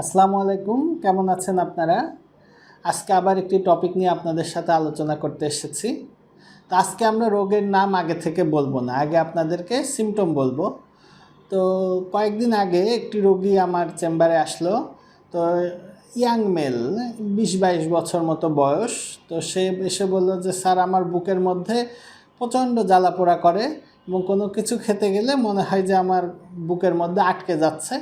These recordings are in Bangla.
আসসালামু আলাইকুম, কেমন আছেন আপনারা? আজকে আবার একটি টপিক নিয়ে আপনাদের সাথে আলোচনা করতে এসেছি। তো আজকে আমরা রোগের নাম আগে থেকে বলব না, আগে আপনাদেরকে সিমটম বলব। তো কয়েকদিন আগে একটি রোগী আমার চেম্বারে আসলো, তো ইয়াং মেল বিশ বাইশ বছর মতো বয়স। তো সে এসে বলল যে, স্যার, আমার বুকের মধ্যে প্রচণ্ড জ্বালা পোড়া করে এবং কোনো কিছু খেতে গেলে মনে হয় যে আমার বুকের মধ্যে আটকে যাচ্ছে।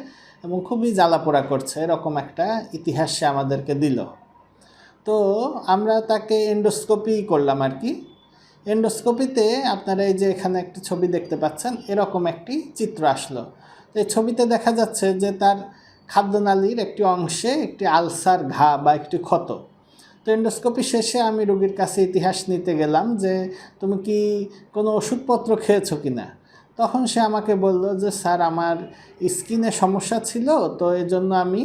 এবং খুবই জ্বালা পোড়া করছে, এরকম একটা ইতিহাস সে আমাদেরকে দিল। তো আমরা তাকে এন্ডোস্কোপি করলাম আর কি। এন্ডোস্কোপিতে আপনারা এই যে এখানে একটি ছবি দেখতে পাচ্ছেন, এরকম একটি চিত্র আসলো। তো এই ছবিতে দেখা যাচ্ছে যে তার খাদ্যনালীর একটি অংশে একটি আলসার ঘা বা একটি ক্ষত। তো এন্ডোস্কোপি শেষে আমি রোগীর কাছে ইতিহাস নিতে গেলাম যে, তুমি কি কোনো ওষুধপত্র খেয়েছো কি না তখন সে আমাকে বলল যে, স্যার, আমার স্কিনে সমস্যা ছিল, তো এই জন্য আমি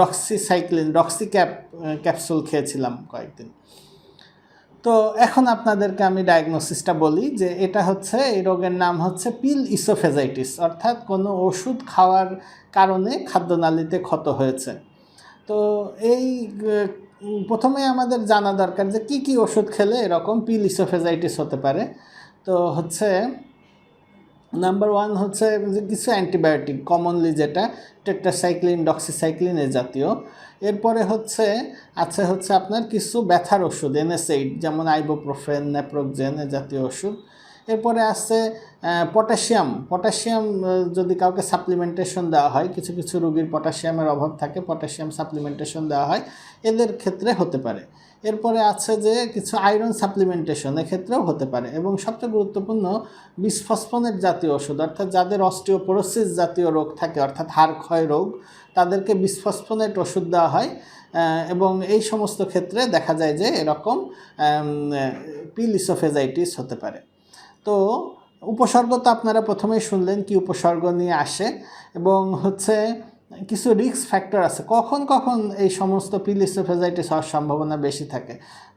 doxy doxycycline doxy cap capsule খেয়েছিলাম কয়েকদিন। তো এখন আপনাদেরকে আমি ডায়াগনোসিসটা বলি যে, এটা হচ্ছে, এই রোগের নাম হচ্ছে পিল ইসোফেজাইটিস, অর্থাৎ কোনো ওষুধ খাওয়ার কারণে খাদ্যনালীতে ক্ষত হয়েছে। তো এই প্রথমে আমাদের জানা দরকার যে, কি কি ওষুধ খেলে এরকম পিল ইসোফেজাইটিস হতে পারে। তো হচ্ছে নাম্বার ওয়ান হচ্ছে যে কিছু অ্যান্টিবায়োটিক কমনলি যেটা টেট্রাসাইক্লিন ডক্সিসাইক্লিন এ জাতীয়। এরপরে হচ্ছে, আছে হচ্ছে আপনার কিছু ব্যথার ওষুধ এনএসএইড যেমন আইবোপ্রোফেন নেপ্রোকজেন এ জাতীয় ওষুধ। এরপরে আসছে পটাশিয়াম। পটাশিয়াম যদি কাউকে সাপ্লিমেন্টেশন দেওয়া হয়, কিছু কিছু রোগীর পটাশিয়ামের অভাব থাকে, পটাশিয়াম সাপ্লিমেন্টেশন দেওয়া হয়, এদের ক্ষেত্রে হতে পারে। এরপরে আছে যে, কিছু আয়রন সাপ্লিমেন্টেশন এক্ষেত্রেও হতে পারে। এবং সবচেয়ে গুরুত্বপূর্ণ বিসফসফোনেট জাতীয় ওষুধ, অর্থাৎ যাদের অস্টিওপোরোসিস জাতীয় রোগ থাকে, অর্থাৎ হাড় ক্ষয় রোগ, তাদেরকে বিসফসফোনেট ওষুধ দেওয়া হয়। এবং এই সমস্ত ক্ষেত্রে দেখা যায় যে, এরকম পিলিসোফেজাইটিস হতে পারে। তো উপসর্গ তো আপনারা প্রথমেই শুনলেন কি উপসর্গ নিয়ে আসে এবং হচ্ছে কিছু রিস্ক ফ্যাক্টর আছে। কখন কখন এই সমস্ত পিলিসোফেজাইটিস হওয়ার সম্ভাবনা বেশি থাকে?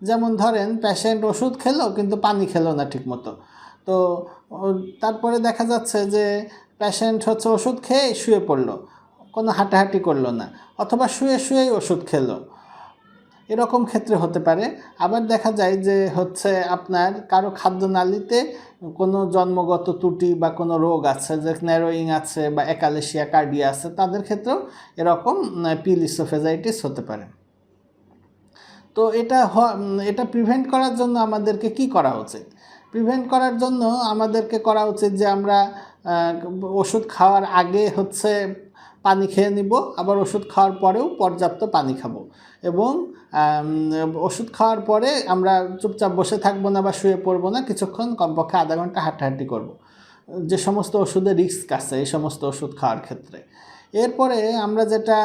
যেমন ধরেন প্যাশেন্ট ওষুধ খেলো কিন্তু পানি খেলো না ঠিকমতো। তো তারপরে দেখা যাচ্ছে যে প্যাশেন্ট হচ্ছে ওষুধ খেয়ে শুয়ে পড়ল, কোনো হাঁটাহাঁটি করল না, অথবা শুয়ে শুয়েই ওষুধ খেলো। এরকম ক্ষেত্রে হতে পারে। আবার দেখা যায় যে হচ্ছে আপনার কারও খাদ্যনালীতে কোনো জন্মগত ত্রুটি বা কোনো রোগ আছে, যে ন্যারোয়িং আছে বা একালেশিয়া কার্ডিয়া আছে, তাদের ক্ষেত্রেও এরকম পিলিসোফেজাইটিস হতে পারে। তো এটা এটা প্রিভেন্ট করার জন্য আমাদেরকে কি করা উচিত? প্রিভেন্ট করার জন্য আমাদেরকে করা উচিত যে আমরা ওষুধ খাওয়ার আগে হচ্ছে পানি খেয়ে নিব, আবার ওষুধ খাওয়ার পরেও পর্যাপ্ত পানি খাব। এবং ওষুধ খাওয়ার পরে আমরা চুপচাপ বসে থাকব না বা শুয়ে পড়ব না, কিছুক্ষণ কমপক্ষে আধা ঘণ্টা হাঁটাহাঁটি করব। যে সমস্ত ওষুধে রিস্ক আছে এই সমস্ত ওষুধ খাওয়ার ক্ষেত্রে। এরপরে আমরা যেটা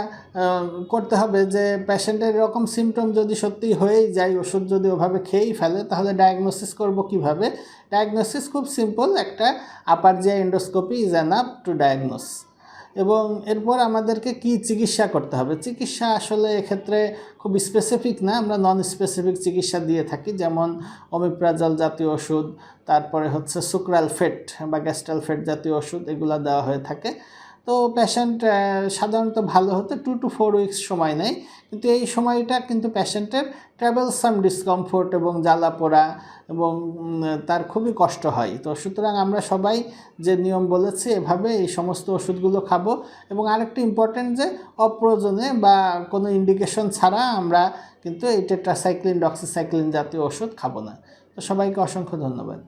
করতে হবে যে পেশেন্টের এরকম সিমটম যদি সত্যি হয়েই যায়, ওষুধ যদি ওভাবে খেয়েই ফেলে, তাহলে ডায়াগনোসিস করব কীভাবে? ডায়াগনোসিস খুব সিম্পল একটা আপার যে endoscopy is an up to diagnose এবং এরপর আমাদেরকে কি চিকিৎসা করতে হবে? চিকিৎসা আসলে এক্ষেত্রে খুব স্পেসিফিক না, আমরা নন স্পেসিফিক চিকিৎসা দিয়ে থাকি। যেমন অমিপ্রাজল জাতীয় ওষুধ, তারপরে হচ্ছে সুক্রাল ফেট বা গ্যাস্ট্রাল ফেট জাতীয় ওষুধ, এগুলো দেওয়া হয়ে থাকে। তো পেশেন্ট সাধারণত ভালো হতে টু টু ফোর উইকস সময় নেয়। কিন্তু এই সময়টা কিন্তু পেশেন্টের ট্রাভেলসাম ডিসকমফোর্ট এবং জ্বালা পোড়া এবং তার খুবই কষ্ট হয়। তো সুতরাং আমরা সবাই যে নিয়ম বলেছি, এভাবে এই সমস্ত ওষুধগুলো খাব। এবং আরেকটি ইম্পর্টেন্ট যে অপ্রয়োজনে বা কোনো ইন্ডিকেশন ছাড়া আমরা কিন্তু এই টেট্রাসাইক্লিন ডক্সিসাইক্লিন জাতীয় ওষুধ খাব না। তো সবাইকে অসংখ্য ধন্যবাদ।